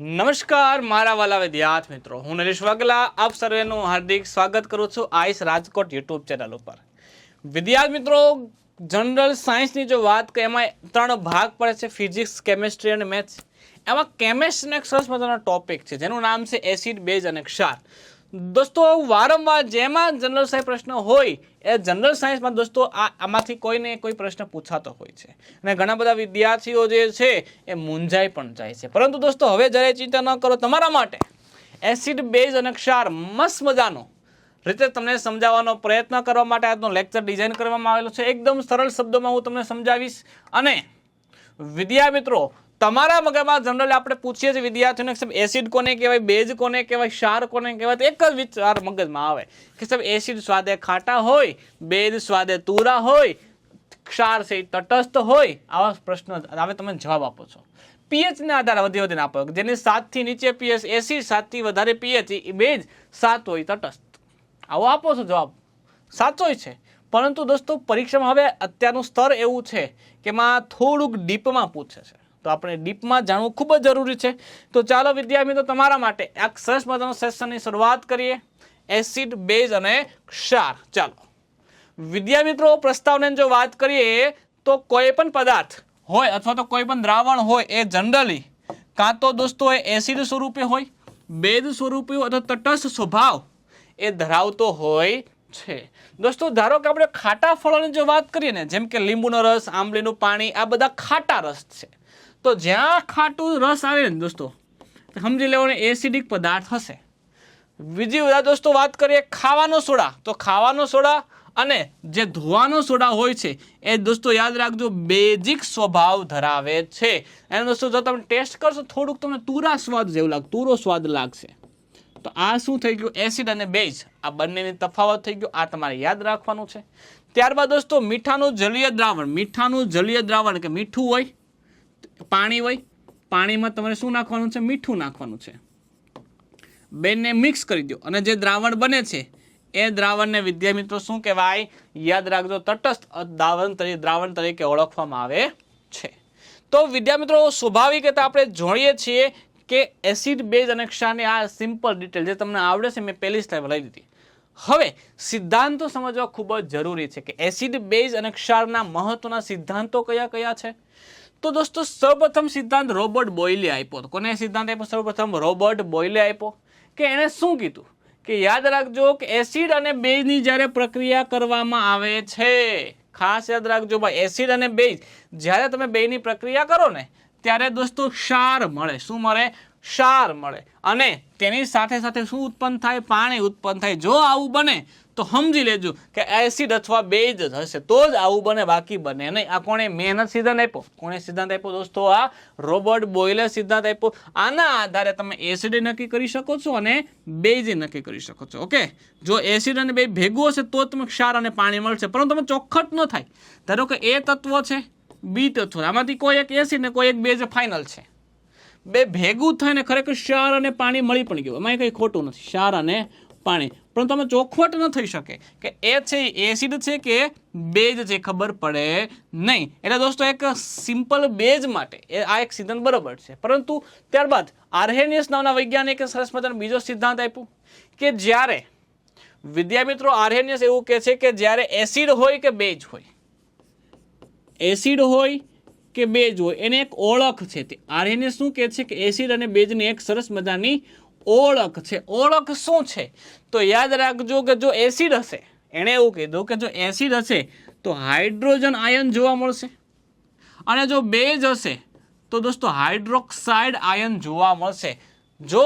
નમસ્કાર, મારા વાલા વિદ્યાર્થી મિત્રો. હું નરેશ વાગલા આપ સર્વેનું હાર્દિક સ્વાગત કરું છું આઈસ રાજકોટ યુટ્યુબ ચેનલ ઉપર. વિદ્યાર્થી મિત્રો, જનરલ સાયન્સની જો વાત કરીએ, એમાં ત્રણ ભાગ પડે છે, ફિઝિક્સ, કેમેસ્ટ્રી અને મેથ્સ. એમાં કેમેસ્ટ્રીનો એક સરસ મજાનો ટોપિક છે, જેનું નામ છે એસિડ, બેઝ અને ક્ષાર. દોસ્તો, વારંવાર જેમાં જનરલ સાયન્સ પ્રશ્ન હોય, એ જનરલ સાયન્સમાં દોસ્તો, આ, આમાંથી કોઈને કોઈ પ્રશ્ન પૂછાતો હોય છે. અને ઘણા બધા વિદ્યાર્થીઓ જે છે, એ મૂંઝાઈ પણ જાય છે. પરંતુ દોસ્તો, હવે જ્યારે ચિંતા ન કરો, તમારા માટે એસિડ બેઝ અને ક્ષાર મસ્ત મજાનો રીતે તમને સમજાવવાનો પ્રયત્ન કરવા માટે આજનો લેક્ચર ડિઝાઇન કરવામાં આવેલો છે. એકદમ સરળ શબ્દોમાં હું તમને સમજાવીશ. અને વિદ્યા મિત્રો તમારા મગજમાં જનરલી આપણે પૂછીએ છીએ વિદ્યાર્થીઓને સાહેબ એસિડ કોને કહેવાય બેઝ કોને કહેવાય, ક્ષાર કોને કહેવાય એક જ વિચાર મગજમાં આવે કે સાહેબ એસિડ સ્વાદે ખાટા હોય બેઝ સ્વાદે તુરા હોય, ક્ષાર છે તટસ્થ હોય, આવા પ્રશ્નો હવે તમે જવાબ આપો છો. પીએચના આધારે વધી વધીને આપો. જેની સાતથી નીચે પીએચ એસી સાતથી વધારે પીએચ એ બેઝ સાત હોય તટસ્થ. આવો આપો છો જવાબ. સાચો છે. પરંતુ દોસ્તો, પરીક્ષામાં હવે અત્યારનું સ્તર એવું છે કે એમાં થોડુંક ડીપમાં પૂછે છે. તો આપણે ડીપમાં જાણવું ખૂબ જ જરૂરી છે. તો ચાલો વિદ્યાર્થી મિત્રો તમારા માટે એક સરસ મજાનો સેશનની શરૂઆત કરીએ. એસિડ, બેઝ અને ક્ષાર. ચાલો. વિદ્યા મિત્રો પ્રસ્તાવને જો વાત કરીએ, તો કોઈ પણ પદાર્થ હોય અથવા તો કોઈ પણ દ્રાવણ હોય, એ જનરલી કાં તો દોસ્તો એ એસિડ સ્વરૂપે હોય, બેઝ સ્વરૂપે અથવા તટસ્થ સ્વભાવ એ ધરાવતો હોય છે. દોસ્તો, ધારો કે આપણે ખાટા ફળોની જો વાત કરીએ ને, જેમ કે લીંબુનો રસ, આંબલીનું પાણી, આ બધા ખાટા રસ છે. તો જ્યાં ખાટું રસ આવે ને દોસ્તો સમજી લેવાનો એસિડિક પદાર્થ હશે. બીજી બધા દોસ્તો, વાત કરીએ ખાવાનો સોડા. તો ખાવાનો સોડા અને જે ધોવાનો સોડા હોય છે, એ દોસ્તો યાદ રાખજો, બેઝિક સ્વભાવ ધરાવે છે. એને દોસ્તો, જો તમે ટેસ્ટ કરશો, થોડુંક તમને તુરા સ્વાદ જેવું લાગે તુરો સ્વાદ લાગશે. તો આ શું થઈ ગયું? એસિડ અને બેઝ. આ બંનેની તફાવત થઈ ગયો, આ તમારે યાદ રાખવાનું છે. ત્યારબાદ દોસ્તો, મીઠાનું જલીય દ્રાવણ. મીઠાનું જલીય દ્રાવણ કે મીઠું હોય પાણી હોય, પાણીમાં તમારે શું નાખવાનું છે? મીઠું નાખવાનું છે. બેને મિક્સ કરી દો અને જે દ્રાવણ બને છે, એ દ્રાવણને વિદ્યા મિત્રો શું કહેવાય? યાદ રાખજો, તટસ્થ દ્રાવણ તરીકે દ્રાવણ તરીકે ઓળખવામાં આવે છે. તો વિદ્યા મિત્રો સ્વાભાવિક રીતે આપણે જોઈએ છીએ કે એસિડ બેઝ અને ક્ષારની આ સિમ્પલ ડિટેલ જે તમને આવડે છે, મેં પહેલી સ્લાઇડ લઈ લીધી. હવે, સિદ્ધાંતો સમજવા ખૂબ જ જરૂરી છે કે એસિડ બેઝ અને ક્ષારના મહત્વના સિદ્ધાંતો કયા કયા છે? તો દોસ્તો સૌપ્રથમ સિદ્ધાંત રોબર્ટ બોયલે આપ્યો હતો. કોને સિદ્ધાંત આપ્યો? સૌપ્રથમ રોબર્ટ બોયલે આપ્યો કે એણે શું કીધું? કે યાદ રાખજો કે એસિડ અને બેઝની જ્યારે પ્રક્રિયા કરવામાં આવે છે, ખાસ યાદ રાખજો ભાઈ, એસિડ અને બેઝ, જ્યારે તમે બેની પ્રક્રિયા કરો ને, ત્યારે દોસ્તો ક્ષાર મળે. શું મળે? ક્ષાર મળે. અને તેની સાથે સાથે શું ઉત્પન્ન થાય? પાણી ઉત્પન્ન થાય. જો આવું બને તો સમજી લેજો કે એસિડ અથવા બેઝ હશે. તો જ આવું બને, બાકી બને નહીં. આ કોણે મહેનત સિદ્ધાંત આપ્યો? કોણે સિદ્ધાંત આપ્યો દોસ્તો? આ રોબર્ટ બોયલે સિદ્ધાંત આપ્યો. આના આધારે તમે એસિડ નક્કી કરી શકો છો અને બેઝ નક્કી કરી શકો છો. ઓકે? જો એસિડ અને બે ભેગું હશે તો તમે ક્ષાર અને પાણી મળશે. પરંતુ તમે ચોખ્ખટ ન થાય. ધારો કે એ તત્વ છે, બી તત્વ. આમાંથી કોઈ એક એસિડ ને કોઈ એક બેઝ ફાઇનલ છે. બે ભેગું થઈને ખરેખર ક્ષાર અને પાણી મળી પણ ગયું. એમાં કંઈ ખોટું નથી. ક્ષાર અને પાણી. પરંતુ તમે ચોખવટ ન થઈ શકે. કે એ છે એસિડ છે કે બેઝ છે, ખબર પડે નહીં. એટલે દોસ્તો, એક સિમ્પલ બેઝ માટે, એ આ એક સિદ્ધાંત બરાબર છે. પરંતુ ત્યારબાદ આર્હેનિયસ નામના વૈજ્ઞાનિકે સરસ મજાનો બીજો સિદ્ધાંત આપ્યો કે જ્યારે વિદ્યા મિત્રો આર્હેનિયસ એવું કહે છે કે જ્યારે એસિડ હોય કે બેઝ હોય. એસિડ હોય કે બેઝ હોય, એને એક ઓળખ છે. તે આર્હેનિયસ શું કહે છે કે એસિડ અને બેઝની એક સરસ મજાની ઓળખ છે. ઓળખ શું છે? તો યાદ રાખજો કે જો એસિડ હશે, એણે એવું કીધું કે જો એસિડ હશે, તો હાઇડ્રોજન આયન જોવા મળશે. અને જો બેઝ હશે, તો દોસ્તો હાઇડ્રોક્સાઇડ આયન જોવા મળશે. જો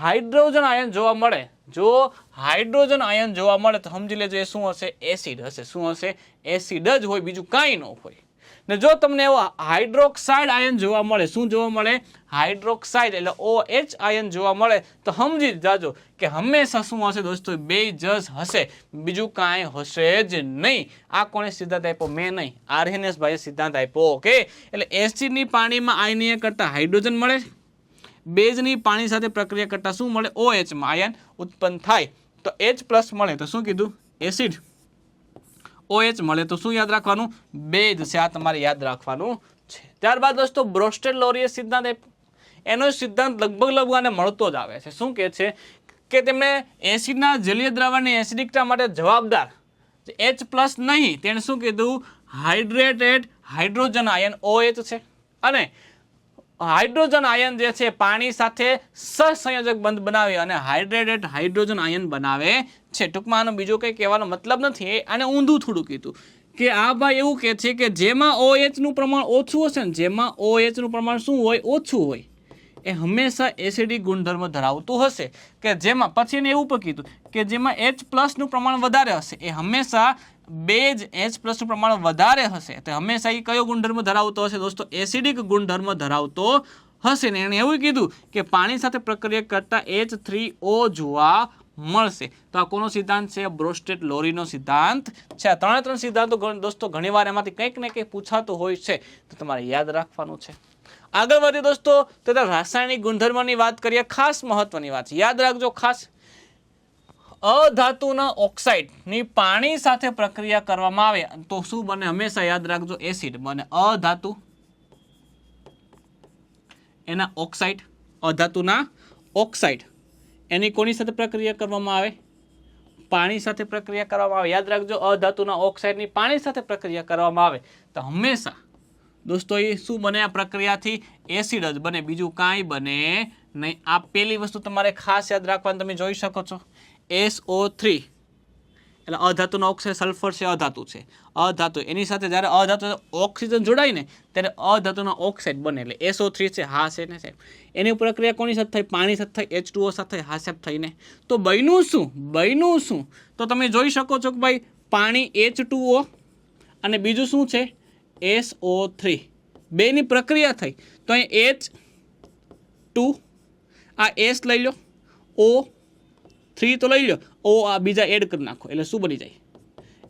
હાઇડ્રોજન આયન જોવા મળે, જો હાઇડ્રોજન આયન જોવા મળે, તો સમજી લેજો એ શું હશે? એસિડ હશે. શું હશે? એસિડ જ હોય, બીજું કાંઈ ન હોય. ને જો તમને એવો હાઇડ્રોક્સાઇડ આયન જોવા મળે, શું જોવા મળે? હાઇડ્રોક્સાઇડ એટલે ઓ એચ આયન જોવા મળે. તો સમજી જાજો કે હંમેશા શું હશે દોસ્તો? બે જસ હશે. બીજું કાંઈ હશે જ નહીં. આ કોણે સિદ્ધાંત આપ્યો? મેં નહીં. આરએનએસ ભાઈએ સિદ્ધાંત આપ્યો, ઓકે? એટલે એસિડની પાણીમાં આયનીય કરતાં હાઇડ્રોજન મળે? બેઝની પાણી સાથે પ્રક્રિયા કરતાં શું મળે? ઓ એચમાં આયન ઉત્પન્ન થાય. તો એચ પ્લસ મળે. તો શું કીધું? એસિડ. OH મળે. તો શું યાદ રાખવાનું? બેઝ છે, આ તમારે યાદ રાખવાનું છે. ત્યારબાદ દોસ્તો, બ્રોસ્ટેડ લોરિયસ સિદ્ધાંત એનો સિદ્ધાંત લગભગ લગભગ આને મળતો જ આવે છે. શું કહે છે? કે તેમણે એસિડના જલીય દ્રાવણની એસિડિકતા માટે જવાબદાર એચ પ્લસ નહીં, તેણે શું કીધું? હાઇડ્રેટેડ હાઇડ્રોજન આયન OH છે. અને હાઇડ્રોજન આયન જે છે, પાણી સાથે સહસંયોજક બંધ બનાવે અને હાઇડ્રેટેડ હાઇડ્રોજન આયન બનાવે છે, ટૂંકમાં આનો બીજો કંઈ કહેવાનો મતલબ નથી આને ઊંધું થોડું કીધું. કે આ ભાઈ એવું કહે છે કે જેમાં ઓ એચનું પ્રમાણ ઓછું હશે ને જેમાં ઓ એચનું પ્રમાણ શું હોય, ઓછું હોય. એ હંમેશા એસિડિક ગુણધર્મ ધરાવતું હશે. કે જેમાં, પછી એને એવું પણ કીધું કે જેમાં એચ પ્લસનું પ્રમાણ વધારે હશે, એ હંમેશા બે જ એચ પ્લસનું પ્રમાણ વધારે હશે. તો હંમેશા એ કયો ગુણધર્મ ધરાવતો હશે દોસ્તો? એસિડિક ગુણધર્મ ધરાવતો હશે ને એણે એવું કીધું કે પાણી સાથે પ્રક્રિયા કરતાં એચ થ્રી ઓ જોવા મળશે. તો આ કોનો સિદ્ધાંત છે? બ્રોસ્ટેટ લોરીનો સિદ્ધાંત છે. આ ત્રણે ત્રણ સિદ્ધાંતો દોસ્તો, ઘણીવાર એમાંથી કંઈક ને કંઈક પૂછાતું હોય છે. તો તમારે યાદ રાખવાનું છે. આગળ વધીએ દોસ્તો તથા રાસાયણિક ગુણધર્મની વાત કરીએ, ખાસ મહત્વની વાત છે. યાદ રાખજો ખાસ. અધાતુના ઓક્સાઇડની પાણી સાથે પ્રક્રિયા કરવામાં આવે. તો શું બને? હંમેશા યાદ રાખજો, એસિડ બને. અધાતુ. એના ઓક્સાઇડ, અધાતુના ઓક્સાઇડ. એની કોની સાથે પ્રક્રિયા કરવામાં આવે? પાણી સાથે પ્રક્રિયા કરવામાં આવે. યાદ રાખજો, અધાતુના ઓક્સાઇડની પાણી સાથે પ્રક્રિયા કરવામાં આવે. તો હંમેશા, દોસ્તો, એ શું બને આ પ્રક્રિયાથી? એસિડ જ બને. બીજું કાંઈ બને નહીં. આ પેલી વસ્તુ તમારે ખાસ યાદ રાખવાની તમે જોઈ શકો છો. SO3 three. એટલે અધાતુનો ઓક્સાઇડ સલ્ફર છે, અધાતુ છે. અધાતુ, એની સાથે જ્યારે અધાતુ ઓક્સિજન જોડાય ને, ત્યારે અધાતુનો ઓક્સાઇડ બને. એટલે એસઓ થ્રી છે, હા, છે ને, સાહેબ. એની પ્રક્રિયા કોની સાથે થઈ? પાણી સાથે થઈ એચ ટુઓ સાથે હા, સાહેબ, થઈને. તો બન્યું શું? બન્યું શું? તો તમે જોઈ શકો છો કે ભાઈ, પાણી એચ ટુઓ અને બીજું શું છે? એસઓ થ્રી બેની પ્રક્રિયા થઈ. તો અહીં એચ ટુ આ એસ લઈ લો. ઓ થ્રી તો લઈ લો ઓ આ બીજા એડ કરી નાખો. એટલે શું બની જાય?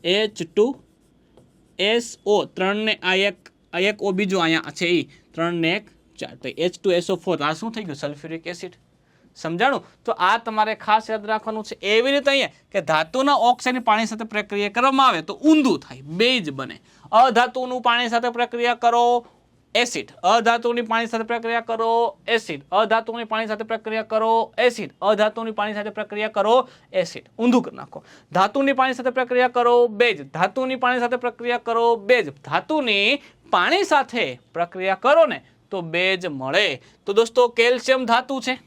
એચ ટુ એસ ઓ ત્રણને આ એક આ એક ઓ બીજું અહીંયા છે એ ત્રણને એક, ચાર. તો એચ ટુ એસઓ ફોર આ શું થઈ ગયું? સલ્ફ્યુરિક એસિડ સમજાણું? તો આ તમારે ખાસ યાદ રાખવાનું છે. એવી રીતે અહીંયા કે ધાતુના ઓક્સાઇડની પાણી સાથે પ્રક્રિયા કરવામાં આવે તો ઊંધું થાય. બે જ બને. અધાતુનું પાણી સાથે પ્રક્રિયા કરો એસિડ. અધાતુની પાણી સાથે પ્રક્રિયા કરો એસિડ. અધાતુની પાણી સાથે પ્રક્રિયા કરો એસિડ. અધાતુની પાણી સાથે પ્રક્રિયા કરો એસિડ. ઊંધું કરી નાખો. ધાતુની પાણી સાથે પ્રક્રિયા કરો બેજ. ધાતુની પાણી સાથે પ્રક્રિયા કરો બેજ. ધાતુની પાણી સાથે પ્રક્રિયા કરો ને તો બેજ મળે. તો દોસ્તો, કેલ્શિયમ ધાતુ છે.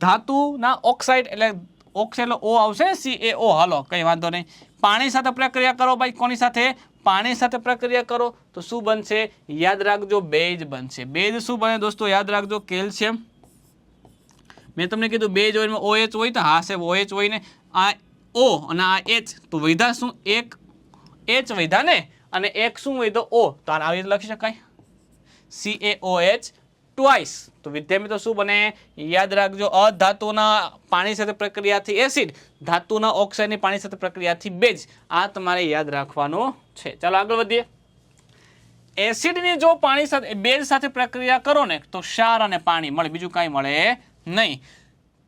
ધાતુના ઓક્સાઇડ એટલે ઓક્સાઇડ ઓ આવશે સી એ ઓ. હાલો, કંઈ વાંધો નહીં. પાણી સાથે પ્રક્રિયા કરો ભાઈ, કોની સાથે? પાણી સાથે પ્રક્રિયા કરો. તો શું બનશે? યાદ રાખજો, બેજ બનશે. બેજ શું બને દોસ્તો? યાદ રાખજો, કેલ્શિયમ. મેં તમને કીધું બેજ હોય OH હોય તો હા સાહેબ, ઓએચ હોય ને. આ ઓ અને આ એચ, તો વૈધા શું? એક એચ વૈધા ને? અને એક શું વૈધો ઓ. તો આને આવી રીતે લખી શકાય. C A O H twice તો વિદ્યાર્થી મિત્રો શું બને? યાદ રાખજો, અધાતુના પાણી સાથે પ્રક્રિયાથી એસિડ ધાતુના ઓક્સાઇડની પાણી સાથે પ્રક્રિયાથી બેજ આ તમારે યાદ રાખવાનું છે. ચાલો આગળ વધીએ. એસિડની જો પાણી સાથે બેજ સાથે પ્રક્રિયા કરો ને, તો ક્ષાર અને પાણી મળે. બીજું કાંઈ મળે નહીં.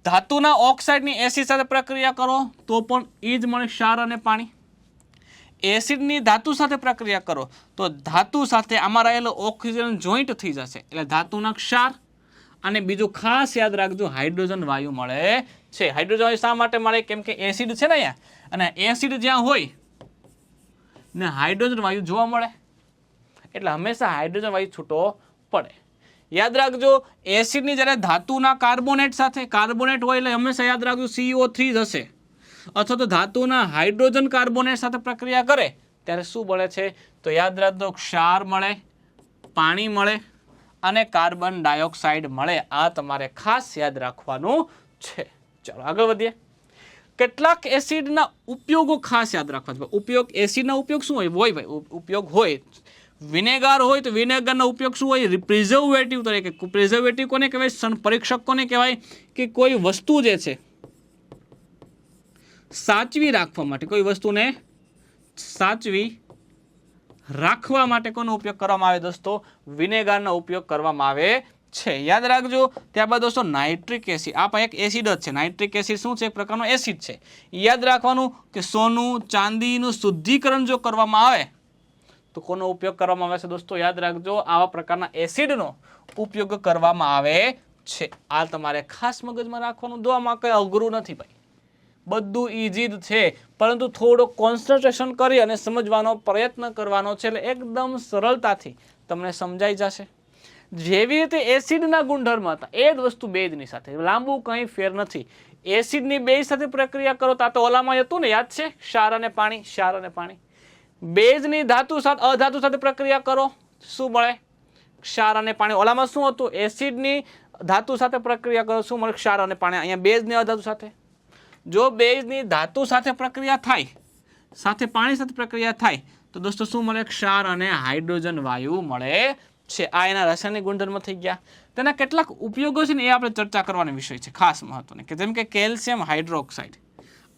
ધાતુના ઓક્સાઇડની એસિડ સાથે પ્રક્રિયા કરો, તો પણ એ જ મળે ક્ષાર અને પાણી. એસિડની ધાતુ સાથે પ્રક્રિયા કરો, તો ધાતુ સાથે આમાં રહેલો ઓક્સિજન જોઈન્ટ થઈ જશે. એટલે ધાતુના ક્ષાર અને બીજું ખાસ યાદ રાખજો, હાઇડ્રોજન વાયુ મળે છે. હાઇડ્રોજન વાયુ શા માટે મળે? કેમ કે એસિડ છે ને અહીંયા? અને એસિડ જ્યાં હોય, ને હાઇડ્રોજન વાયુ જોવા મળે. એટલે હંમેશા હાઇડ્રોજન વાયુ છૂટો પડે. યાદ રાખજો, એસિડની જ્યારે ધાતુના કાર્બોનેટ સાથે, કાર્બોનેટ હોય એટલે હંમેશા યાદ રાખજો સીઓ થ્રી જ હશે. અથવા તો ધાતુના હાઇડ્રોજન કાર્બોનેટ સાથે પ્રક્રિયા કરે, ત્યારે શું મળે છે? તો યાદ રાખજો, ક્ષાર મળે, પાણી મળે અને કાર્બન ડાયોક્સાઇડ મળે. આ તમારે ખાસ યાદ રાખવાનું છે. ચાલો આગળ વધીએ. કેટલાક એસિડના ઉપયોગો ખાસ યાદ રાખવા છે. ઉપયોગ, એસિડના ઉપયોગ શું હોય? હોય ભાઈ ઉપયોગ હોય. વિનેગાર હોય તો વિનેગારનો ઉપયોગ શું હોય? પ્રિઝર્વેટિવ તરીકે. પ્રિઝર્વેટિવ કોને કહેવાય? સન પરીક્ષક કોને કહેવાય? કે કોઈ વસ્તુ જે છે સાચવી રાખવા માટે, કોઈ વસ્તુને સાચવી રાખવા માટે કોનો ઉપયોગ કરવામાં આવે દોસ્તો? વિનેગારનો ઉપયોગ કરવામાં આવે છે. યાદ રાખજો, ત્યારબાદ દોસ્તો, નાઇટ્રિક એસિડ. આ પણ એક એસિડ જ છે. નાઇટ્રિક એસિડ શું છે? એક પ્રકારનો એસિડ છે. યાદ રાખવાનું કે સોનું, ચાંદીનું શુદ્ધિકરણ જો કરવામાં આવે, તો કોનો ઉપયોગ કરવામાં આવે છે દોસ્તો? યાદ રાખજો, આવા પ્રકારના એસિડનો ઉપયોગ કરવામાં આવે છે. આ તમારે ખાસ મગજમાં રાખવાનું. દોવામાં કંઈ અઘરું નથી ભાઈ. બધું ઇઝી જ છે. પરંતુ થોડો કોન્સન્ટ્રેશન કરી અને સમજવાનો પ્રયત્ન કરવાનો છે એટલે એકદમ સરળતાથી તમને સમજાઈ જશે. જેવી રીતે એસિડના ગુણધર્મ હતા, એ જ વસ્તુ બેઝની સાથે. લાંબુ કંઈ ફેર નથી. એસિડની બેઝ સાથે પ્રક્રિયા કરો, તો તો ઓલામાં હતું ને, યાદ છે? ક્ષાર અને પાણી, ક્ષાર અને પાણી. બેઝની ધાતુ સાથે, અધાતુ સાથે પ્રક્રિયા કરો. શું મળે? ક્ષાર અને પાણી. ઓલામાં શું હતું? એસિડની ધાતુ સાથે પ્રક્રિયા કરો. શું મળે? ક્ષાર અને પાણી. અહીંયા બેઝની અધાતુ સાથે. જો બેઝની ધાતુ સાથે પ્રક્રિયા થાય, સાથે પાણી સાથે પ્રક્રિયા થાય, તો દોસ્તો શું મળે? ક્ષાર અને હાઇડ્રોજન વાયુ મળે છે. આ એના રાસાયણિક ગુણધર્મ થઈ ગયા. તેના કેટલાક ઉપયોગો છે ને એ આપણે ચર્ચા કરવાનો વિષય છે, ખાસ મહત્વની, કે જેમ કે કેલ્શિયમ હાઇડ્રોક્સાઇડ.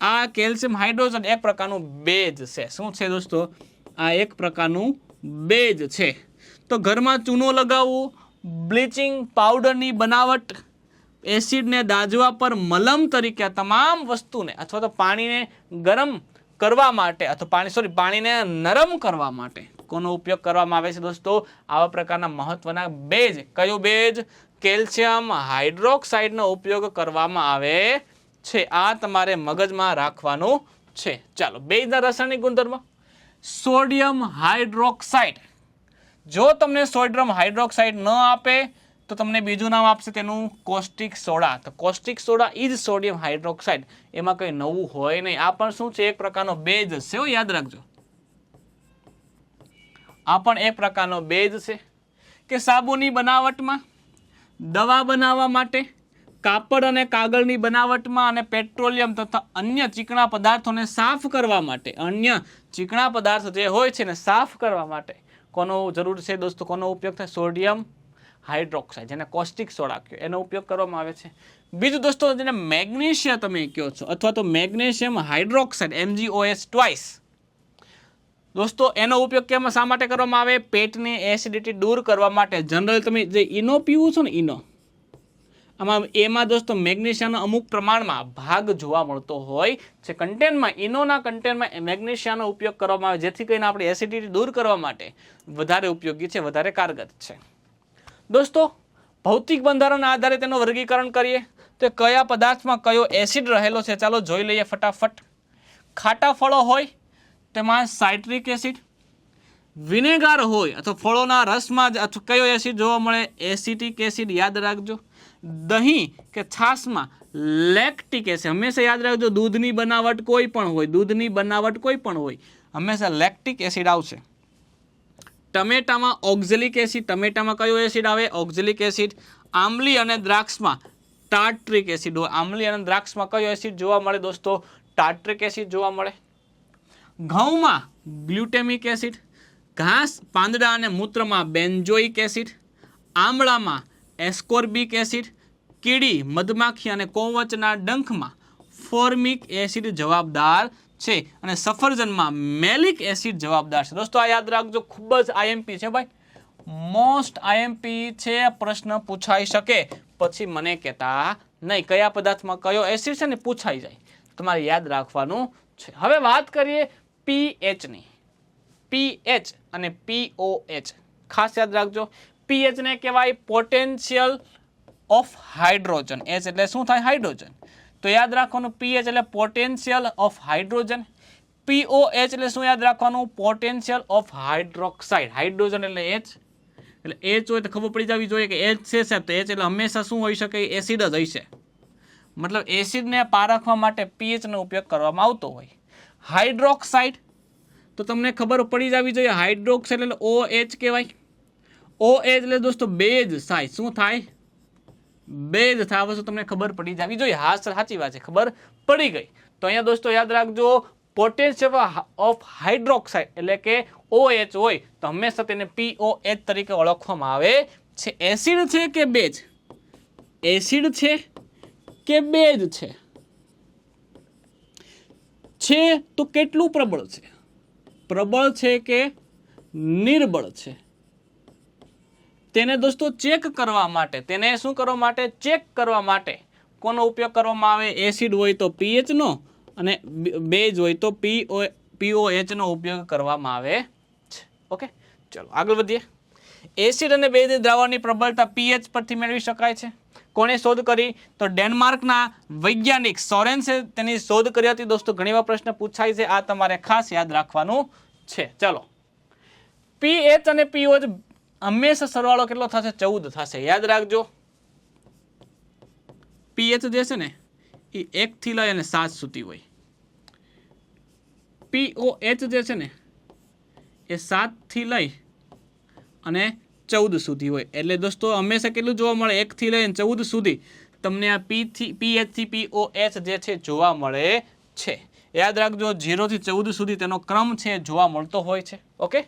આ કેલ્શિયમ હાઇડ્રોજન એક પ્રકારનું બેજ છે. શું છે દોસ્તો? આ એક પ્રકારનું બેજ છે. તો ઘરમાં ચૂનો લગાવવું, બ્લીચિંગ પાવડરની બનાવટ એસિડને દાજવા પર મલમ તરીકે તમામ વસ્તુને, અથવા તો પાણીને ગરમ કરવા માટે, અથવા પાણી સોરી પાણીને નરમ કરવા માટે, કોનો ઉપયોગ કરવામાં આવે છે દોસ્તો? આવા પ્રકારના મહત્વના બેજ કયો બેજ કેલ્શિયમ હાઇડ્રોક્સાઇડનો ઉપયોગ કરવામાં આવે છે. આ તમારે મગજમાં રાખવાનું છે. ચાલો બેજના રાસાયણિક ગુણધર્મ. Sodium hydroxide. જો તમને સોડિયમ હાઇડ્રોક્સાઇડ ન આપે તો તમને બીજું નામ આપશે તેનું કોસ્ટિક સોડા. તો caustic soda is sodium hydroxide. એમાં કંઈ નવું હોય નહીં. આ પણ શું છે? એક પ્રકારનો બેઝ છે હો, યાદ રાખજો. આ પણ એક પ્રકારનો બેઝ છે કે સાબુની બનાવટમાં દવા બનાવવા માટે કાપડ અને કાગળની બનાવટમાં અને પેટ્રોલિયમ તથા અન્ય ચીકણા પદાર્થોને સાફ કરવા માટે અન્ય ચીકણા પદાર્થ જે હોય છે ને સાફ કરવા માટે કોનો જરૂર છે દોસ્તો? કોનો ઉપયોગ થાય? સોડિયમ હાઇડ્રોક્સાઇડ, જેને કોસ્ટિક સોડા કહો, એનો ઉપયોગ કરવામાં આવે છે. બીજું દોસ્તો, જેને મેગ્નેશિયા તમે કહો છો, અથવા તો મેગ્નેશિયમ હાઇડ્રોક્સાઇડ એમજીઓએસ ટ્વાઇસ દોસ્તો, એનો ઉપયોગ કેમ શા માટે કરવામાં આવે? પેટની એસિડિટી દૂર કરવા માટે. જનરલ તમે જે ઇનો પીવું છો ને ઇનો આમાં એમાં દોસ્તો મેગ્નેશિયાનો અમુક પ્રમાણમાં ભાગ જોવા મળતો હોય છે કન્ટેન્ટમાં ઇનોના કન્ટેન્ટમાં મેગ્નેશિયાનો ઉપયોગ કરવામાં આવે, જેથી કરીને આપણે એસિડિટી દૂર કરવા માટે વધારે ઉપયોગી છે, વધારે કારગર છે. દોસ્તો, ભૌતિક બંધારણના આધારે તેનું વર્ગીકરણ કરીએ. તો કયા પદાર્થમાં કયો એસિડ રહેલો છે ચાલો જોઈ લઈએ ફટાફટ. ખાટા ફળો હોય, તેમાં સાઇટ્રિક એસિડ, વિનેગાર હોય અથવા ફળોના રસમાં જ અથવા કયો એસિડ જોવા મળે? એસિટિક એસિડ, યાદ રાખજો. દહીં કે છાશમાં લેક્ટિક એસિડ, હંમેશા યાદ રાખજો, દૂધની બનાવટ કોઈ પણ હોય, દૂધની બનાવટ કોઈ પણ હોય, હંમેશા લેક્ટિક એસિડ આવશે. ટમેટામાં ઓક્ઝેલિક એસિડ, ટમેટામાં કયો એસિડ આવે? Oxalic acid. આંબલી અને દ્રાક્ષમાં ટાર્ટ્રિક એસિડ હોય. આંબલી અને દ્રાક્ષમાં કયો એસિડ જોવા મળે દોસ્તો? ટાર્ટ્રિક એસિડ જોવા મળે. ઘઉંમાં ગ્લુટેમિક એસિડ, ઘાસ, પાંદડા અને મૂત્રમાં બેન્જોઇક એસિડ, આમળામાં એસ્કોર્બિક એસિડ, કીડી, મધમાખી અને કોવચના ડંખમાં ફોર્મિક એસિડ જવાબદાર છે અને સફરજનમાં મેલિક એસિડ જવાબદાર છે. દોસ્તો, આ યાદ રાખજો, ખૂબ જ આઈએમપી છે ભાઈ. મોસ્ટ આઈએમપી છે, પ્રશ્ન પૂછાઈ શકે. પછી મને કહેતા નહીં, કયા પદાર્થમાં કયો એસિડ છે ને પૂછાઈ જાય. તમારે યાદ રાખવાનું છે. હવે વાત કરીએ પીએચની પીએચ અને પીઓએચ ખાસ યાદ રાખજો પીએચને કહેવાય પોટેન્શિયલ ઓફ હાઇડ્રોજન એચ એટલે શું થાય? હાઇડ્રોજન. તો યાદ રાખવાનું પીએચ એટલે પોટેન્શિયલ ઓફ હાઇડ્રોજન પીઓએચ એટલે શું યાદ રાખવાનું? પોટેન્શિયલ ઓફ હાઇડ્રોક્સાઇડ હાઇડ્રોજન એટલે એચ એટલે એચ હોય તો ખબર પડી જવી જોઈએ કે એચ છે સાહેબ. તો એચ એટલે હંમેશા શું હોઈ શકે? એસિડ જ હશે મતલબ એસિડને પારખવા માટે પીએચનો ઉપયોગ કરવામાં આવતો હોય. હાઇડ્રોક્સાઇડ તો તમને ખબર પડી જવી જોઈએ હાઇડ્રોક્સાઇડ એટલે ઓ એચ કહેવાય. ઓ એચ એટલે દોસ્તો બેઝ થાય. શું થાય? બેઝ જ આ વસ્તુ તમને ખબર પડી જવી જોઈએ. હા, સર, સાચી વાત છે, ખબર પડી ગઈ. તો અહીંયા દોસ્તો યાદ રાખજો પોટેન્શિયલ ઓફ હાઇડ્રોક્સાઇડ એટલે કે OH હોય, તો હંમેશા તેને POH તરીકે ઓળખવામાં આવે છે. એસિડ છે કે બેઝ એસિડ છે કે બેઝ છે? છે તો કેટલું પ્રબળ છે? પ્રબળ છે કે નિર્બળ છે? તેને દોસ્તો ચેક કરવા માટે, તેને શું કરવા માટે? ચેક કરવા માટે. કોનો ઉપયોગ કરવામાં આવે? એસિડ હોય તો પીએચનો અને બેઝ હોય તો પીઓ પીઓએચનો ઉપયોગ કરવામાં આવે છે. ઓકે ચલો, આગળ વધીએ. એસિડ અને બેઝ દ્રાવણની પ્રબળતા પીએચ પરથી મેળવી શકાય છે. કોણે શોધ કરી? તો ડેનમાર્કના વૈજ્ઞાનિક સોરેન્સે તેની શોધ કરી હતી. દોસ્તો ઘણીવાર પ્રશ્ન પૂછાય છે. આ તમારે ખાસ યાદ રાખવાનું છે. ચલો. પીએચ અને પીઓ હંમેશા સરવાળો કેટલો થશે? ચૌદ થશે. યાદ રાખજો. પીએચ જે છે ને, એ એકથી લઈ અને સાત સુધી હોય. પીઓએચ જે છે ને, એ સાતથી લઈ અને ચૌદ સુધી હોય. એટલે દોસ્તો, હંમેશા કેટલું જોવા મળે? એકથી લઈને ચૌદ સુધી. તમને આ પીથી પીએચથી પીઓએચ જે છે, જોવા મળે છે. યાદ રાખજો, ઝીરોથી ચૌદ સુધી તેનો ક્રમ છે, જોવા મળતો હોય છે. ઓકે?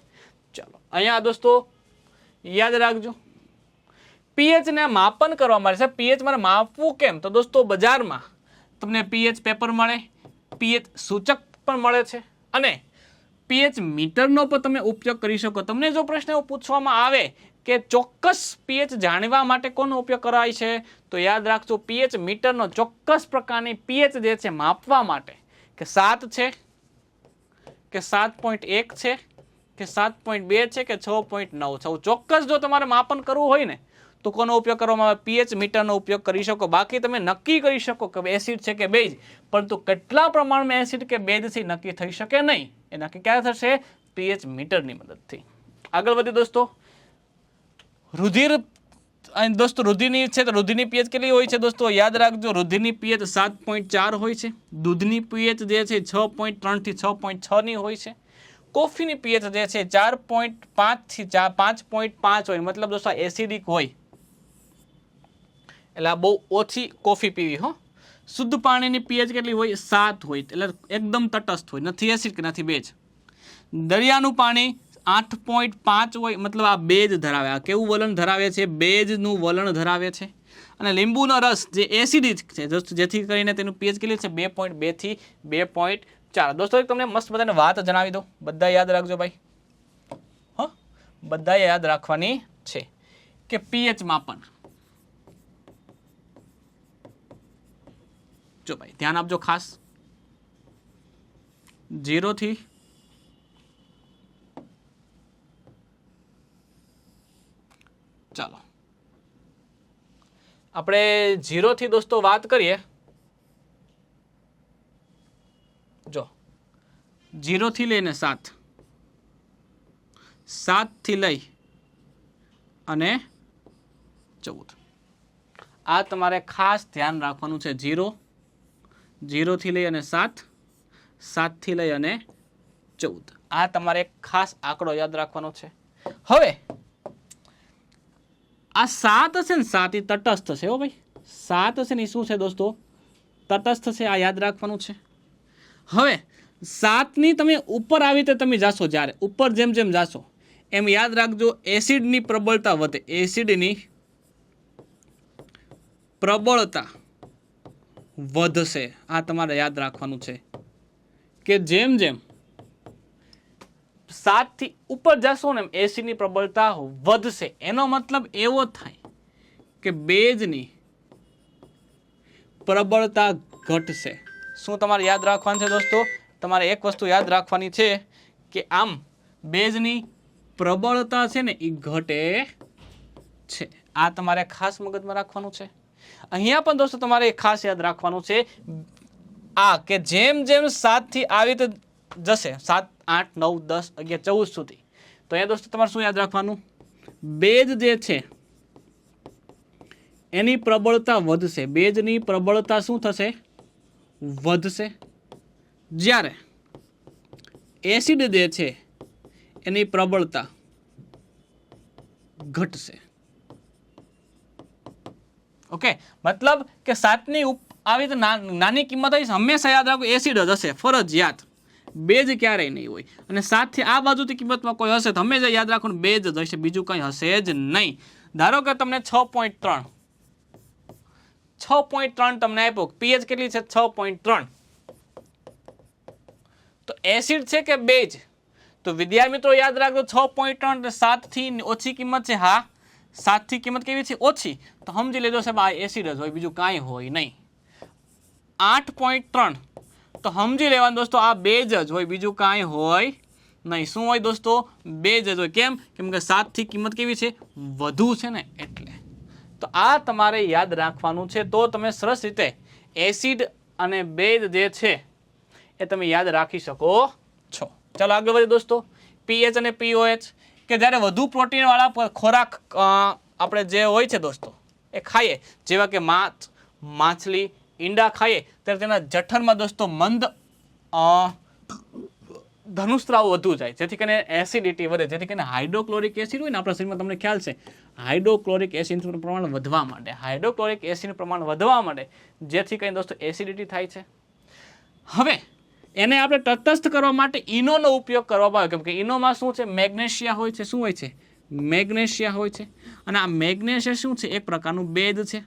ચાલો, અહીંયા દોસ્તો યાદ રાખજો. પીએચને માપન કરવા માટે છે. પીએચ મારે માપવું કેમ? તો દોસ્તો, બજારમાં તમને પીએચ પેપર મળે, પીએચ સૂચક પણ મળે છે અને પીએચ મીટરનો પણ તમે ઉપયોગ કરી શકો. તમને જો પ્રશ્ન એવો પૂછવામાં આવે કે ચોક્કસ પીએચ જાણવા માટે કોનો ઉપયોગ કરાય છે, તો યાદ રાખજો, પીએચ મીટરનો ચોક્કસ પ્રકારની પીએચ જે છે માપવા માટે, કે સાત છે, કે સાત પોઈન્ટ એક છે કે સાત પોઈન્ટ બે છે કે છ પોઈન્ટ નવ છે? ચોક્કસ જો તમારે માપન કરવું હોય ને, તો કોનો ઉપયોગ કરવામાં આવે? પીએચ મીટરનો ઉપયોગ કરી શકો. બાકી તમે નક્કી કરી શકો કે એસિડ છે કે બેઝ. પરંતુ કેટલા પ્રમાણમાં એસિડ કે બેઝથી નક્કી થઈ શકે નહીં, એ નક્કી ક્યારે થશે? પીએચ મીટરની મદદથી. આગળ વધીએ દોસ્તો. રુધિર અને દોસ્તો રુધિરની છે, તો રુધિરની પીએચ કેટલી હોય છે દોસ્તો? યાદ રાખજો, રુધિરની પીએચ સાત પોઈન્ટ ચાર હોય છે. દૂધની પીએચ જે છે, છ પોઈન્ટ ત્રણથી છ પોઈન્ટ છની હોય છે. કોફીની પીએચ જે છે, ચાર પોઈન્ટ પાંચથી ચાર પાંચ પોઈન્ટ પાંચ હોય, મતલબ દોસ્તો એસિડિક હોય. એટલે આ બહુ ઓછી કોફી પીવી, હો. શુદ્ધ પાણીની પીએચ કેટલી હોય? સાત હોય. એટલે એકદમ તટસ્થ હોય. નથી એસિડ કે નથી બેજ દરિયાનું પાણી આઠ પોઈન્ટ પાંચ હોય, મતલબ આ બેજ ધરાવે. આ કેવું વલણ ધરાવે છે? બેજનું વલણ ધરાવે છે. અને લીંબુનો રસ જે એસિડિક છે જેથી કરીને તેનું પીએચ કેટલી છે? બે પોઈન્ટ બેથી બે પોઈન્ટ ચાર દોસ્તો, એક તમને મસ્ત બધાને વાત જણાવી દો બધા યાદ રાખજો ભાઈ. હો? બધા યાદ રાખવાની છે કે પીએચ માપન. જો ભાઈ, ધ્યાન આપજો ખાસ. જીરોથી ચાલો. આપણે જીરોથી દોસ્તો વાત કરીએ જો જીરોથી લઈને સાત. સાતથી લઈ અને ચૌદ. આ તમારે ખાસ ધ્યાન રાખવાનું છે. જીરો, જીરોથી લઈ અને સાત, સાતથી લઈ અને ચૌદ. આ તમારે ખાસ આંકડો યાદ રાખવાનો છે. હવે, આ સાત હશે ને, સાત એ તટસ્થ છે હો ભાઈ. સાત હશે ને એ શું છે દોસ્તો? તટસ્થ છે, આ યાદ રાખવાનું છે. હવે સાતની તમે ઉપર આવી રીતે તમે જાશો જ્યારે, ઉપર જેમ જેમ જાશો, એમ યાદ રાખજો, એસિડની પ્રબળતા વધે. એસિડની પ્રબળતા વધશે. આ તમારે યાદ રાખવાનું છે કે જેમ જેમ સાતથી ઉપર જશો ને એમ એસિડની પ્રબળતા વધશે. એનો મતલબ એવો થાય કે બેઝની પ્રબળતા ઘટશે. શું તમારે યાદ રાખવાનું છે દોસ્તો? તમારે એક વસ્તુ યાદ રાખવાની છે કે આમ બેઝની પ્રબળતા છે ને એ ઘટે છે. આ તમારે ખાસ મગજમાં રાખવાનું છે. અહીંયા પણ દોસ્તો તમારે ખાસ યાદ રાખવાનું છે. આ કે જેમ જેમ સાતથી આવી રીતે જશે. સાત, આઠ, નવ, દસ, અગિયાર, ચૌદ સુધી. તો અહીંયા દોસ્તો તમારે શું યાદ રાખવાનું? બેજ જે છે, એની પ્રબળતા વધશે. બેજની પ્રબળતા શું થશે? વધશે. જ્યારે એસિડ જે છે, એની પ્રબળતા ઘટશે. ઓકે? મતલબ કે સાતની આવી રીતે નાની કિંમત હોય હંમેશા યાદ રાખો, એસિડ જ હશે, ફરજિયાત. બેજ ક્યારેય નહીં હોય. અને સાતથી આ બાજુથી કિંમતમાં કોઈ હશે તો હંમેશા યાદ રાખવાનું બેજ જ હશે, બીજું કંઈ હશે જ નહીં. ધારો કે તમને છ પોઈન્ટ ત્રણ. છ પોઈન્ટ ત્રણ તમને આપ્યો. પીએચ કેટલી છે? છ પોઈન્ટ ત્રણ. તો એસિડ છે કે બેજ? તો વિદ્યાર્થી મિત્રો યાદ રાખજો, છ પોઈન્ટ ત્રણ સાતથી ઓછી કિંમત છે, હા? સાતથી કિંમત કેવી છે? ઓછી. તો સમજી લેજો સાહેબ, આ એસિડ જ હોય, બીજું કાંઈ હોય નહીં. આઠ પોઈન્ટ ત્રણ. તો સમજી લેવાનું દોસ્તો, આ બેજ જ હોય, બીજું કાંઈ હોય નહીં. શું હોય દોસ્તો? બે જ હોય. કેમ? કેમ કે સાતથી કિંમત કેવી છે? વધુ છે ને, એટલે. તો આ તમારે યાદ રાખવાનું છે. તો તમે સરસ રીતે એસિડ અને બેજ જે છે એ તમે યાદ રાખી શકો. છો. ચાલો આગળ વધીએ દોસ્તો. પીએચ અને પીઓએચ કે જ્યારે વધુ પ્રોટીનવાળા ખોરાક આપણે જે હોય છે દોસ્તો, એ ખાઈએ. જેવા કે માછ માછલી, ઈંડા ખાઈએ, ત્યારે તેના જઠરમાં દોસ્તો મંદ ધનુસ્ત્રાવ વધુ જાય. જેથી કરીને એસિડિટી વધે. જેથી કરીને હાઇડ્રોક્લોરિક એસિડ હોય ને, આપણા શરીરમાં તમને ખ્યાલ છે હાઇડ્રોક્લોરિક એસિડનું પ્રમાણ વધવા માટે હાઇડ્રોક્લોરિક એસિડનું પ્રમાણ વધવા માટે જેથી કરીને દોસ્તો એસિડિટી થાય છે. હવે એને આપણે તટસ્થ કરવા માટે ઈનોનો ઉપયોગ કરવામાં આવે કેમ કે ઈનોમાં શું છે? મેગ્નેશિયા હોય છે. શું હોય છે? મેગ્નેશિયા હોય છે. અને આ મેગ્નેશિયા શું છે? એક પ્રકારનું બેજ છે.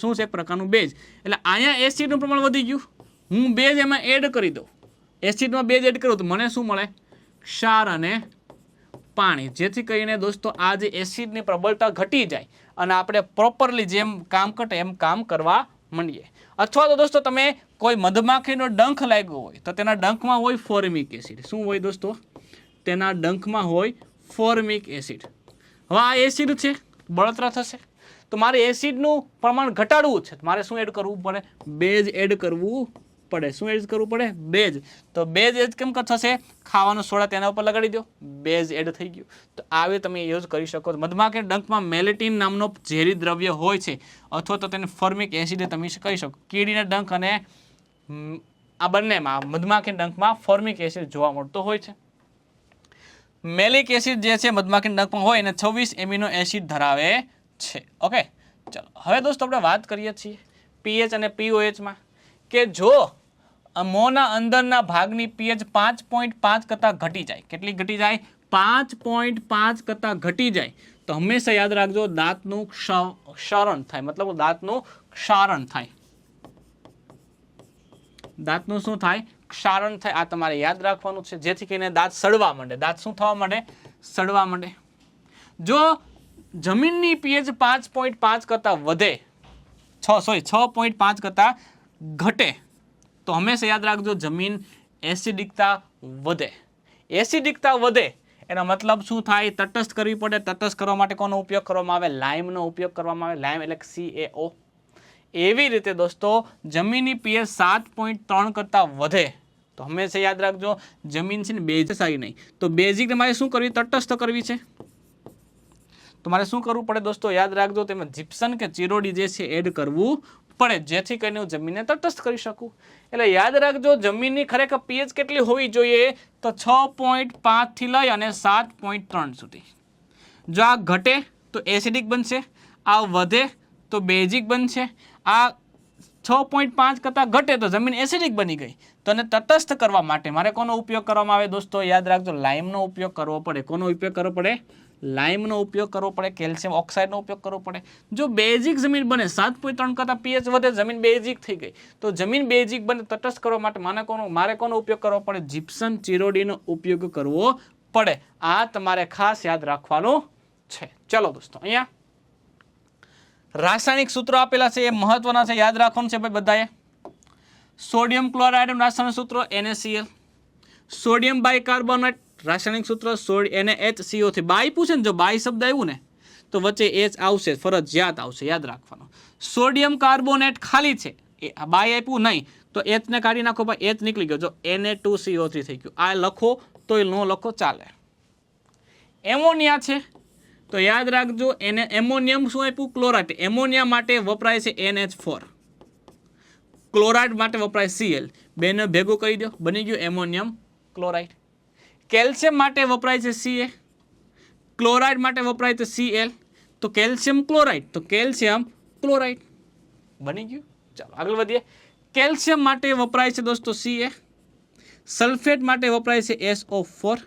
શું છે? એક પ્રકારનું બેજ. એટલે અહીંયા એસિડનું પ્રમાણ વધી ગયું. હું બેજ એમાં એડ કરી દઉં. એસિડમાં બેજ એડ કરું તો મને શું મળે? ક્ષાર અને પાણી. જેથી કરીને દોસ્તો, આ જે એસિડની પ્રબળતા ઘટી જાય અને આપણે પ્રોપરલી જેમ કામ ઘટે એમ કામ કરવા માંડીએ. અથવા તો દોસ્તો, તમે કોઈ મધમાખીનો ડંખ લાગ્યો હોય, તો તેના ડંખમાં હોય ફોર્મિક એસિડ. શું હોય દોસ્તો? તેના ડંખમાં હોય ફોર્મિક એસિડ. હવે આ એસિડ છે, બળતરા થશે. તો મારે એસિડનું પ્રમાણ ઘટાડવું છે. મારે શું એડ કરવું પડે? બેઝ એડ કરવું પડે. શું એડ કરવું પડે? બેઝ. તો બેઝ એડ કેમ થશે? ખાવાનો સોડા તેના ઉપર લગાડી દો. બેઝ એડ થઈ ગયું. તો આવે તમે યુઝ કરી શકો. મધમાખી ડંકમાં મેલેટિન નામનો ઝેરી દ્રવ્ય હોય છે, અથવા તો તેને ફોર્મિક એસિડ તમે કહી શકો. કીડીના ડંખ અને આ બંનેમાં મધમાખી ડંખમાં ફોર્મિક એસિડ જોવા મળતો હોય છે. મેલિક એસિડ જે છે, મધમાખી ડંખમાં હોય એને છવ્વીસ એમિનો એસિડ ધરાવે છે. ઓકે, ચલો, હવે દોસ્તો આપણે વાત કરીએ છીએ પીએચ અને પીઓએચમાં કે જો મોના અંદરના ભાગની પીએચ પાંચ પોઈન્ટ પાંચ કરતાં ઘટી જાય, કેટલી ઘટી જાય? પાંચ પોઈન્ટ પાંચ કરતાં ઘટી જાય. તો હંમેશા યાદ રાખજો, દાંતનું ક્ષ- ક્ષરણ થાય, મતલબ દાંતનું ક્ષારણ થાય. દાંતનું શું થાય? ક્ષારણ થાય. આ તમારે યાદ રાખવાનું છે. જેથી કરીને દાંત સડવા માંડે. દાંત શું થવા માંડે? સડવા માંડે. જો જમીનની પીએચ પાંચ પોઈન્ટ પાંચ કરતાં વધે, છ સોરી છ પોઈન્ટ પાંચ કરતાં ઘટે, તો હંમેશા યાદ રાખજો, જમીન એસિડિકતા વધે. એસિડિકતા વધે, એનો મતલબ શું થાય? તટસ્થ કરવી પડે. તટસ્થ કરવા માટે કોનો ઉપયોગ કરવામાં આવે? લાઇમનો ઉપયોગ કરવામાં આવે. લાઇમ એટલે સી એ ઓ એવી રીતે દોસ્તો, જમીનની પીએચ સાત પોઈન્ટ ત્રણ કરતાં વધે. તો હંમેશા યાદ રાખજો, જમીન છે ને બેઝ સારી નહીં. તો બેઝિક તમારે શું કરવી? તટસ્થ કરવી છે. તો મારે શું કરવું પડે દોસ્તો? યાદ રાખજો, તેમાં જીપ્સન કે ચિરોડી જે છે એડ કરવું પડે. જેથી કરીને હું જમીનને તટસ્થ કરી શકું. એટલે યાદ રાખજો, જમીનની ખરેખર પીએચ કેટલી હોવી જોઈએ? તો છ પોઈન્ટ પાંચથી લઈ અને સાત પોઈન્ટ ત્રણ સુધી. જો આ ઘટે, તો એસિડિક બનશે. આ વધે, તો બેઝિક બનશે. આ છ પોઈન્ટ પાંચ કરતાં ઘટે તો જમીન એસિડિક બની ગઈ. તો એને તટસ્થ કરવા માટે મારે કોનો ઉપયોગ કરવામાં આવે દોસ્તો? યાદ રાખજો લાઇમનો ઉપયોગ કરવો પડે. કોનો ઉપયોગ કરવો પડે? લાઇમનો ઉપયોગ કરવો પડે કેલ્શિયમ ઓક્સાઇડનો ઉપયોગ કરવો પડે. જો બેઝિક જમીન બને, સાત પોઈન્ટ ત્રણ કરતાં પીએચ વધે, જમીન બેઝિક થઈ ગઈ. તો જમીન બેઝિક બને, તટસ્થ કરવા માટે મારે કોનો મારે કોનો ઉપયોગ કરવો પડે? જીપ્સન ચિરોડીનો ઉપયોગ કરવો પડે. આ તમારે ખાસ યાદ રાખવાનું છે. ચલો દોસ્તો, અહીંયા રાસાયણિક સૂત્રો આપેલા છે, એ મહત્વના છે. યાદ રાખવાનું છે ભાઈ બધાએ. સોડિયમ ક્લોરાઇડ રાસાયણિક સૂત્ર NaCl સોડિયમ બાયકાર્બોનેટ રાસાયણિક સૂત્ર સોડ એચ સીઓથી બાય પૂછે ને, જો બાય શબ્દ આવ્યું ને, તો વચ્ચે એચ આવશે, ફરજિયાત આવશે, યાદ રાખવાનું. સોડિયમ કાર્બોનેટ ખાલી છે, એ બાય આપ્યું નહીં, તો એચને કાઢી નાખો ભાઈ એચ નીકળી ગયો. જો Na2CO3 થઈ ગયું. આ લખો, તોય ન લખો, ચાલે. એમોનિયા છે તો યાદ રાખજો, એને એમોનિયમ શું આપ્યું? ક્લોરાઇડ. એમોનિયા માટે વપરાય છે એનએચ ફોર. ક્લોરાઇડ માટે વપરાય સીએલ બેને ભેગું કરી દો, બની ગયું એમોનિયમ ક્લોરાઇડ. કેલ્શિયમ માટે વપરાય છે સીએ ક્લોરાઇડ માટે વપરાય છે સીએલ તો કેલ્શિયમ ક્લોરાઇડ. તો કેલ્શિયમ ક્લોરાઇડ. બની ગયું? ચાલો, આગળ વધીએ. કેલ્શિયમ માટે વપરાય છે દોસ્તો સીએ સલ્ફેટ માટે વપરાય છે SO4 ફોર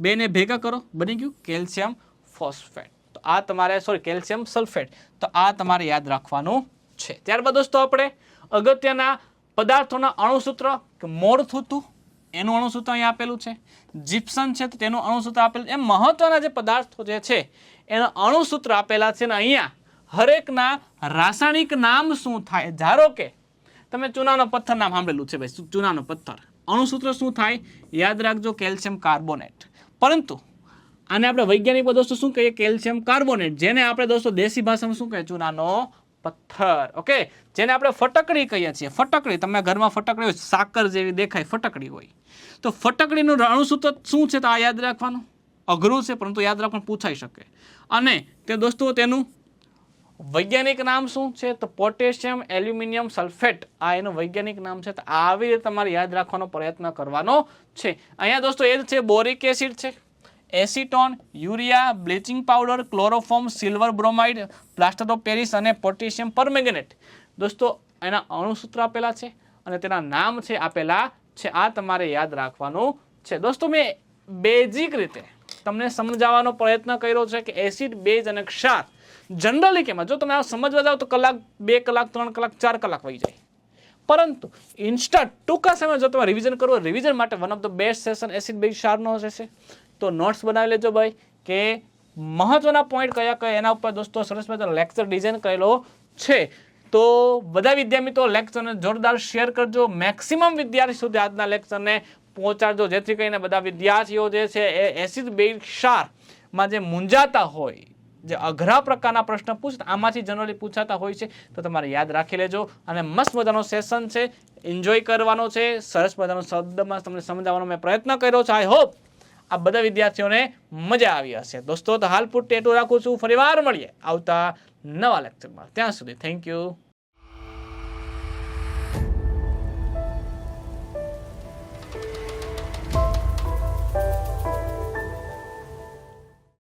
બેને ભેગા કરો, બની ગયું? Calcium phosphate. તો આ તમારે સોરી કેલ્શિયમ સલ્ફેટ. તો આ તમારે યાદ રાખવાનું છે. ત્યારબાદ દોસ્તો આપણે અગત્યના પદાર્થોના અણુસૂત્ર, કે મોડ થતું, એનું અણુસૂત્ર અહીંયા આપેલું છે. જીપ્સન છે, તો તેનું અણુસૂત્ર આપેલું. એમ મહત્વના જે પદાર્થો જે છે, એના અણુસૂત્ર આપેલા છે ને અહીંયા. હરેકના રાસાયણિક નામ શું થાય? ધારો કે તમે ચૂનાનો પથ્થર નામ સાંભળેલું છે ભાઈ, ચૂનાનો પથ્થર. અણુસૂત્ર શું થાય? યાદ રાખજો, કેલ્શિયમ કાર્બોનેટ. પરંતુ આને આપણે વૈજ્ઞાનિકો દોસ્તો શું કહીએ? Calcium carbonate. જેને આપણે દોસ્તો દેશી ભાષામાં શું કહે ચૂનાનો પથ્થર. ઓકે? જેને આપણે ફટકડી કહીએ છીએ. ફટકડી. તમે ઘરમાં ફટકડી હોય, સાકર જેવી દેખાય, ફટકડી હોય. તો ફટકડીનું અણુસૂત્ર શું છે? તો આ યાદ રાખવાનું? અઘરું છે, પરંતુ યાદ રાખવાનું પૂછાઈ શકે. અને તે દોસ્તો તેનું વૈજ્ઞાનિક નામ શું છે? તો પોટેશિયમ એલ્યુમિનિયમ સલ્ફેટ. આ એનું વૈજ્ઞાનિક નામ છે. તો આવી રીતે તમારે યાદ રાખવાનો પ્રયત્ન કરવાનો છે. અહીંયા દોસ્તો એ જ છે, બોરિક એસિડ છે. Acetone, urea, bleaching powder, chloroform, silver bromide, plaster of Paris અને પોટેશિયમ પરમેંગનેટ. દોસ્તો, એના અણુસૂત્ર આપેલા છે અને તેના નામ છે આપેલા છે. આ તમારે યાદ રાખવાનું છે. દોસ્તો, મેં બેઝિક રીતે તમને સમજાવવાનો પ્રયત્ન કર્યો છે કે એસિડ, બેઝ અને ક્ષાર જનરલી કેમાં? જો તમે આ સમજવા જાઓ તો કલાક, બે કલાક, ત્રણ કલાક, ચાર કલાક વહી જાય. પરંતુ ઇન્સ્ટન્ટ ટૂંકા સમયમાં જો તમે રિવિઝન કરો રિવિઝન માટે one of the best session acid, base, ક્ષારનો હશે. તો નોટ્સ બનાવી લેજો ભાઈ, કે મહત્વના પોઈન્ટ કયા કયા, એના ઉપર દોસ્તો સરસ મજાનો લેક્ચર ડિઝાઇન કરેલો છે. તો બધા વિદ્યા મિત્રો લેક્ચરને જોરદાર શેર કરજો. મેક્સિમમ વિદ્યાર્થી સુધી આજના લેક્ચરને પહોંચાડજો. જેથી કરીને બધા વિદ્યાર્થીઓ જે છે એ એસિડ બેક્ષારમાં જે મૂંઝાતા હોય, જે અઘરા પ્રકારના પ્રશ્ન પૂછતા આમાંથી જનરલી પૂછાતા હોય છે, તો તમારે યાદ રાખી લેજો. અને મસ્ત મજાનો સેશન છે. એન્જોય કરવાનો છે. સરસ મજાનો શબ્દમાં તમને સમજાવવાનો મેં પ્રયત્ન કર્યો છે. આઈ હોપ આ બધા વિદ્યાર્થીઓને મજા આવી હશે. દોસ્તો, તો હાલ પૂરતું એટલું રાખું છું. ફરીવાર મળીએ આવતા નવા લેક્ચરમાં ત્યાં સુધી થેન્ક યુ